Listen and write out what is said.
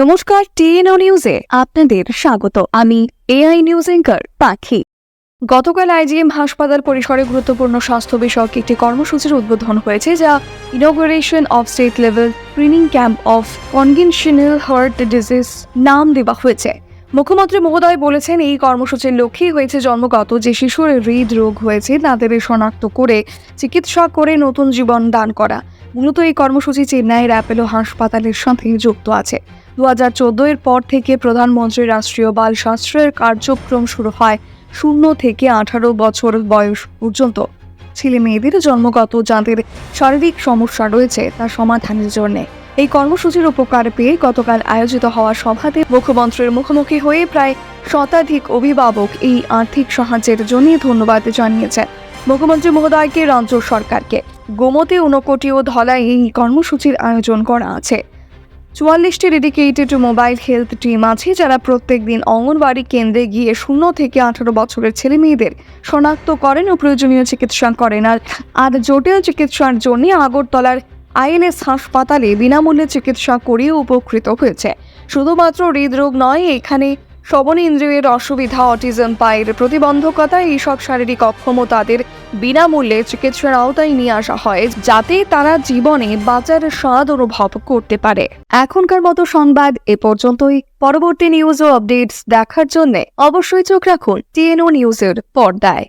নমস্কার, টিএনও নিউজে আপনাদের স্বাগত। আমি এআই নিউজ এঙ্কার পাখি। গতকাল আইজিএম হাসপাতাল পরিসরে গুরুত্বপূর্ণ স্বাস্থ্য বিষয়ক একটি কর্মসূচির উদ্বোধন হয়েছে, যা integration of state level screening camp of congenital heart disease নাম দেওয়া হয়েছে। মুখ্যমন্ত্রী মহোদয় বলেছেন, এই কর্মসূচির লক্ষ্যেই হয়েছে জন্মগত যে শিশুর হৃদ রোগ হয়েছে, তাদের শনাক্ত করে, চিকিৎসা করে নতুন জীবন দান করা। মূলত এই কর্মসূচি চেন্নাইয়ের অ্যাপেলো হাসপাতালের সাথে যুক্ত আছে। দু হাজার চোদ্দ এর পর থেকে প্রধানমন্ত্রী রাষ্ট্রীয় বাল শাস্ত্রের কার্যক্রম শুরু হয় শূন্য থেকে আঠারো বছর বয়স পর্যন্ত। ছেলে মেয়েদের জন্মগত যাদের শারীরিক সমস্যা রয়েছে তা সমাধানের জন্য। এই কর্মসূচির উপকার পেয়ে গতকাল আয়োজিত হওয়া সভাতে মুখ্যমন্ত্রীর মুখোমুখি হয়ে প্রায় শতাধিক অভিভাবক এই আর্থিক সাহায্যের জন্য ধন্যবাদ জানিয়েছেন মুখ্যমন্ত্রী মহোদয়কে, রাজ্য সরকারকে। গোমতী ঊনকোটি ও ধলায় এই কর্মসূচির আয়োজন করা আছে। চুয়াল্লিশটি ডেডিকেটেড মোবাইল হেলথ টিম আছে যারা প্রত্যেক দিন অঙ্গনবাড়ি কেন্দ্রে গিয়ে শূন্য থেকে আঠারো বছরের ছেলে মেয়েদের শনাক্ত করেন ও প্রয়োজনীয় চিকিৎসা করেন। আর আর জটিল চিকিৎসার জন্য আগরতলার আইএনএস হাসপাতালে বিনামূল্যে চিকিৎসা করিয়ে উপকৃত হয়েছে। শুধুমাত্র হৃদরোগ নয়, এখানে শ্রবণ ইন্দ্রিয়ের অসুবিধা, অটিজম পায়ের প্রতিবন্ধকতা, এইসব শারীরিক অক্ষমতাদের বিনামূল্যে চিকিৎসার আওতায় নিয়ে আসা হয়, যাতে তারা জীবনে বাঁচার স্বাদ অনুভব করতে পারে। এখনকার মতো সংবাদ এ পর্যন্তই। পরবর্তী নিউজ ও আপডেটস দেখার জন্য অবশ্যই চোখ রাখুন টিএনও নিউজের পর্দায়।